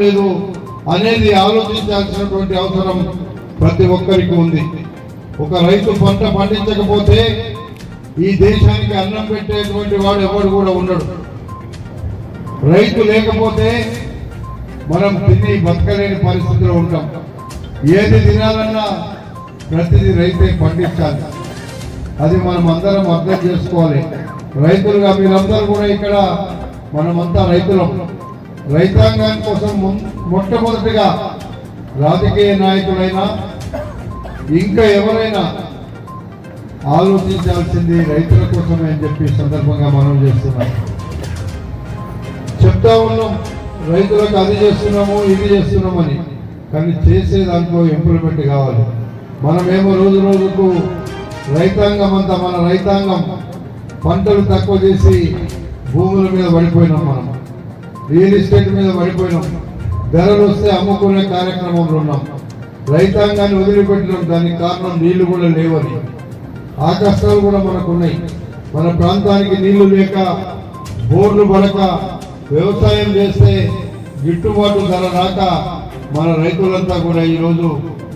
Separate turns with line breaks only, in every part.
లేదు అనేది ఆలోచించాల్సినటువంటి అవసరం ప్రతి ఒక్కరికి ఉంది. ఒక రైతు పంట పండించకపోతే ఈ దేశానికి అన్నం పెట్టేటువంటి వాడు ఎవడు కూడా ఉండడు. రైతు లేకపోతే మనం తిని బతకలేని పరిస్థితిలో ఉంటాం. ఏది తినాలన్నా ప్రతిదీ రైతే పండించాలి. అది మనం అందరం అర్థం చేసుకోవాలి. రైతులుగా మీరందరూ కూడా ఇక్కడ మనమంతా రైతులం. రైతాంగం కోసం మొట్టమొదటిగా రాజకీయ నాయకులైనా ఇంకా ఎవరైనా ఆలోచించాల్సింది రైతుల కోసమే అని చెప్పి సందర్భంగా మనం చేస్తున్నాం. చెప్తా ఉన్నాం. రైతులకు అది చేస్తున్నాము ఇది చేస్తున్నామని. కానీ చేసే దాంట్లో ఇంప్లిమెంట్ కావాలి. మనమేమో రోజు రోజుకు రైతాంగం అంతా మన రైతాంగం పంటలు తక్కువ చేసి భూముల మీద పడిపోయినాం మనం. రియల్ ఎస్టేట్ మీద పడిపోయినాం. ధరలు వస్తే అమ్ముకునే కార్యక్రమంలో ఉన్నాం. రైతాంగాన్ని వదిలిపెట్టినాం. దానికి కారణం నీళ్ళు కూడా లేవని. ఆ కష్టాలు కూడా మనకు ఉన్నాయి మన ప్రాంతానికి నీళ్ళు లేక బోర్లు పడక వ్యవసాయం చేస్తే గిట్టుబాటు ధర రాక మన రైతులంతా కూడా ఈరోజు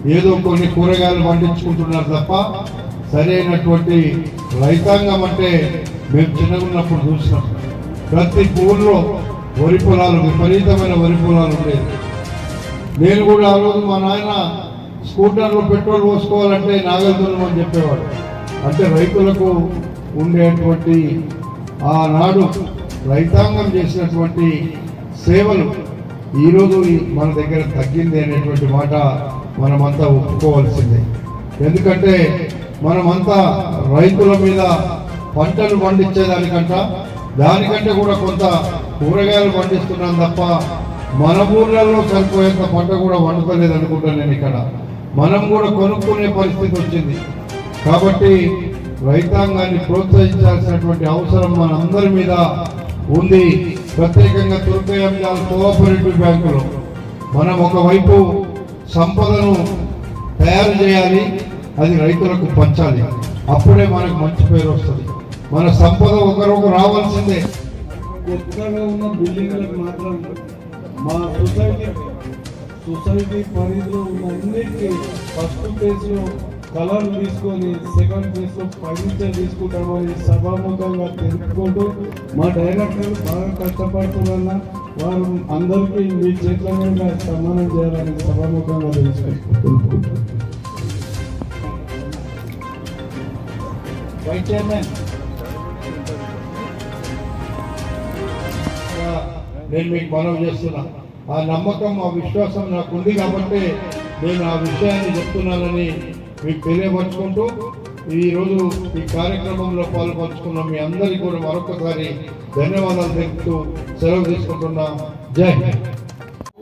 ఏదో కొన్ని కూరగాయలు పండించుకుంటున్నారు తప్ప సరైనటువంటి రైతాంగం అంటే మేము చిన్నగా ఉన్నప్పుడు చూసినాం. ప్రతి ఊళ్ళో వరి పొలాలు విపరీతమైన వరి పొలాలు ఉండేవి నేను కూడా ఆ రోజు మా నాయన స్కూటర్లో పెట్రోల్ పోసుకోవాలంటే నాగల్దునం అని చెప్పేవాడు. అంటే రైతులకు ఉండేటువంటి ఆనాడు రైతాంగం చేసినటువంటి సేవలు ఈరోజు మన దగ్గర తగ్గింది అనేటువంటి మాట మనమంతా ఒప్పుకోవాల్సిందే. ఎందుకంటే మనమంతా రైతుల మీద పంటలు పండించేదానికంట దానికంటే కూడా కొంత కూరగాయలు పండిస్తున్నాం తప్ప మన ఊర్లలో సరిపోయేంత పంట కూడా వండుతలేదు అనుకుంటాను నేను ఇక్కడ. మనం కూడా కొనుక్కునే పరిస్థితి వచ్చింది. కాబట్టి రైతాంగాన్ని ప్రోత్సహించాల్సినటువంటి అవసరం మనందరి మీద ఉంది. ప్రత్యేకంగా తుర్కయంజాల కోఆపరేటివ్ బ్యాంకులు. మనం ఒకవైపు సంపదను తయారు చేయాలి అది రైతులకు పంచాలి. అప్పుడే మనకు మంచి పేరు వస్తుంది. మన సంపద ఒకరికి రావాల్సిందే.
కొత్తగా ఉన్న బిల్డింగ్లకు మాత్రం మా సొసైటీ సొసైటీ పరిధిలో ఉన్న అన్నిటికీ ఫస్ట్ ప్లేస్లో కలర్ తీసుకొని సెకండ్ ఫేజ్లో తీసుకుంటామని సభాముఖంగా తెలుపుకుంటూ మా డైరెక్టర్ బాగా కష్టపడుతున్న వారు అందరికీ మీ చేతుల మీద సన్మానం చేయాలని సభాముఖంగా తెలుసుకుంటున్నాను
వైస్ చైర్మన్ నేను మీకు మనం చేస్తున్నా. ఆ నమ్మకం ఆ విశ్వాసం నాకు ఉంది కాబట్టి నేను ఆ విషయాన్ని చెప్తున్నానని మీకు తెలియపరచుకుంటూ ఈరోజు ఈ కార్యక్రమంలో పాల్పంచుకున్న మీ అందరికీ కూడా మరొకసారి ధన్యవాదాలు తెలుపుతూ సెలవు తీసుకుంటున్నా. జై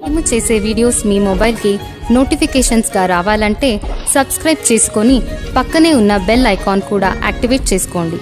మేము చేసే వీడియోస్ మీ మొబైల్కి నోటిఫికేషన్స్గా రావాలంటే సబ్స్క్రైబ్ చేసుకొని పక్కనే ఉన్న బెల్ ఐకాన్ కూడా యాక్టివేట్ చేసుకోండి.